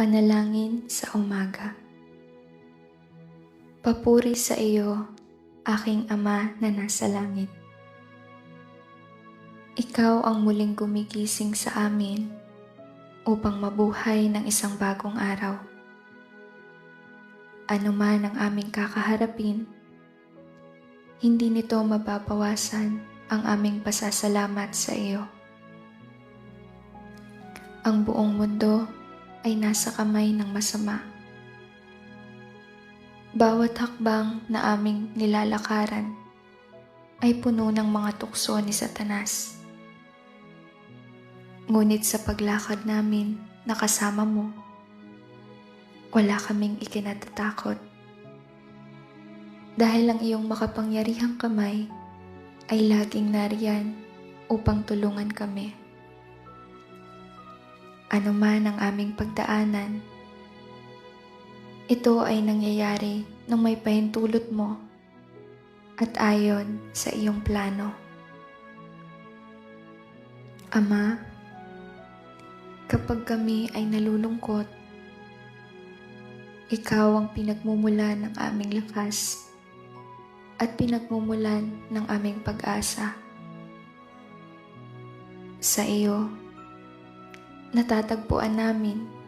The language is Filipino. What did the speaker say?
Panalangin sa umaga. Papuri sa iyo, aking Ama na nasa langit. Ikaw ang muling gumigising sa amin upang mabuhay ng isang bagong araw. Ano man ang aming kakaharapin, hindi nito mababawasan ang aming pasasalamat sa iyo. Ang buong mundo ay nasa kamay ng masama. Bawat hakbang na aming nilalakaran ay puno ng mga tukso ni Satanas. Ngunit sa paglakad namin na kasama mo, wala kaming ikinatatakot. Dahil ang iyong makapangyarihang kamay ay laging nariyan upang tulungan kami. Ano man ang aming pagdaanan, ito ay nangyayari ng may pahintulot mo at ayon sa iyong plano. Ama, kapag kami ay nalulungkot, ikaw ang pinagmumula ng aming lakas at pinagmumulan ng aming pag-asa. Sa iyo, natatagpuan namin